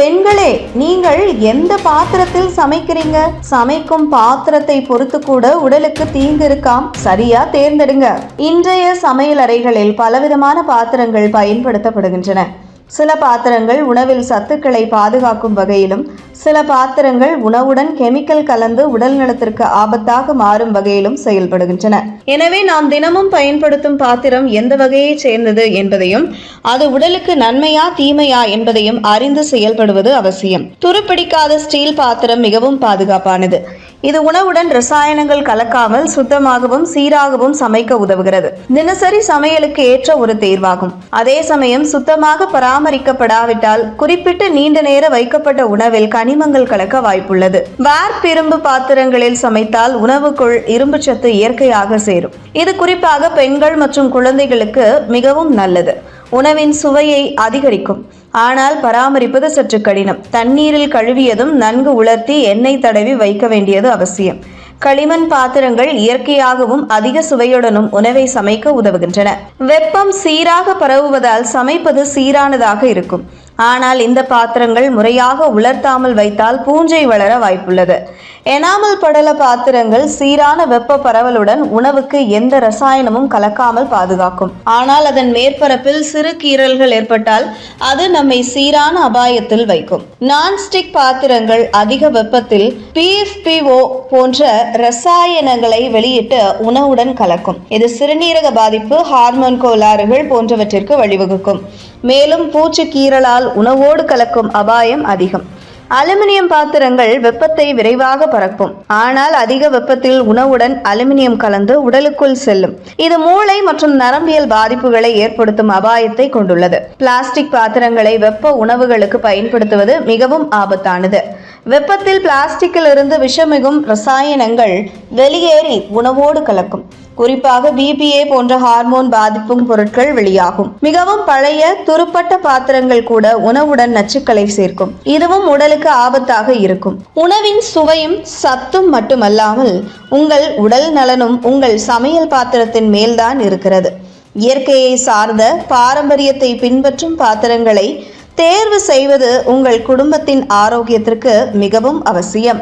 பெண்களே நீங்கள் எந்த பாத்திரத்தில் சமைக்கிறீங்க? சமைக்கும் பாத்திரத்தை பொறுத்து கூட உடலுக்கு தீங்கு இருக்காம். சரியா தேர்ந்தெடுங்க. இன்றைய சமையல் அறைகளில் பலவிதமான பாத்திரங்கள் பயன்படுத்தப்படுகின்றன. சில பாத்திரங்கள் உணவில் சத்துக்களை பாதுகாக்கும் வகையிலும் சில பாத்திரங்கள் உணவுடன் கெமிக்கல் கலந்து உடல் நலத்திற்கு ஆபத்தாக மாறும் வகையிலும் செயல்படுகின்றன. எனவே நாம் தினமும் பயன்படுத்தும் பாத்திரம் எந்த வகையைச் சேர்ந்தது என்பதையும் அது உடலுக்கு நன்மையா தீமையா என்பதையும் அறிந்து செயல்படுவது அவசியம். துருப்பிடிக்காத ஸ்டீல் பாத்திரம் மிகவும் பாதுகாப்பானது. இது உணவுடன் ரசாயனங்கள் கலக்காமல் சுத்தமாகவும் சீராகவும் சமைக்க உதவுகிறது. தினசரி சமையலுக்கு ஏற்ற ஒரு தேர்வாகும். அதே சமயம் சுத்தமாக பராமரிக்கப்படாவிட்டால் குறிப்பிட்ட நீண்ட நேர வைக்கப்பட்ட உணவில் கனிமங்கள் கலக்க வாய்ப்புள்ளது. வார்ப்பிரும்பு பாத்திரங்களில் சமைத்தால் உணவுக்குள் இரும்பு சத்து இயற்கையாக சேரும். இது குறிப்பாக பெண்கள் மற்றும் குழந்தைகளுக்கு மிகவும் நல்லது. உணவின் சுவையை அதிகரிக்கும். ஆனால் பராமரிப்பது சற்று கடினம். தண்ணீரில் கழுவியதும் நன்கு உலர்த்தி எண்ணெய் தடவி வைக்க வேண்டியது அவசியம். களிமண் பாத்திரங்கள் இயற்கையாகவும் அதிக சுவையுடனும் உணவை சமைக்க உதவுகின்றன. வெப்பம் சீராக பரவுவதால் சமைப்பது சீரானதாக இருக்கும். ஆனால் இந்த பாத்திரங்கள் முறையாக உலர்த்தாமல் வைத்தால் பூஞ்சை வளர வாய்ப்புள்ளது. எனாமல் படல பாத்திரங்கள் சீரான வெப்ப பரவலுடன் உணவுக்கு எந்த ரசாயனமும் கலக்காமல் பாதுகாக்கும். ஆனால் அதன் மேற்பரப்பில் சிறு கீறல்கள் ஏற்பட்டால் அது நம்மை சீரான அபாயத்தில் வைக்கும். நான்ஸ்டிக் பாத்திரங்கள் அதிக வெப்பத்தில் பிஎஃபிஓ போன்ற ரசாயனங்களை வெளியிட்டு உணவுடன் கலக்கும். இது சிறுநீரக பாதிப்பு ஹார்மோன் கோளாறுகள் போன்றவற்றிற்கு வழிவகுக்கும். மேலும் பூச்சிக்கீரலால் உணவோடு கலக்கும் அபாயம் அதிகம். அலுமினியம் பாத்திரங்கள் வெப்பத்தை விரைவாக பறக்கும் ஆனால் அதிக வெப்பத்தில் உணவுடன் அலுமினியம் கலந்து உடலுக்குள் செல்லும். இது மூளை மற்றும் நரம்பியல் பாதிப்புகளை ஏற்படுத்தும் அபாயத்தை கொண்டுள்ளது. பிளாஸ்டிக் பாத்திரங்களை வெப்ப உணவுகளுக்கு பயன்படுத்துவது மிகவும் ஆபத்தானது. வெப்பத்தில் பிளாஸ்டிக்கில் இருந்து விஷமிகும் ரசாயனங்கள் வெளியேறி உணவோடு கலக்கும். குறிப்பாக பிபிஏ போன்ற ஹார்மோன் பாதிப்பும் பொருட்கள் வெளியாகும். மிகவும் பழைய துருப்பட்ட பாத்திரங்கள் கூட உணவுடன் நச்சுக்களை சேர்க்கும். இதுவும் உடலுக்கு ஆபத்தாக இருக்கும். உணவின் சுவையும் சத்தும் மட்டுமல்லாமல் உங்கள் உடல் நலனும் உங்கள் சமையல் பாத்திரத்தின் மேல்தான் இருக்கிறது. இயற்கையை சார்ந்த பாரம்பரியத்தை பின்பற்றும் பாத்திரங்களை தேர்வு செய்வது உங்கள் குடும்பத்தின் ஆரோக்கியத்திற்கு மிகவும் அவசியம்.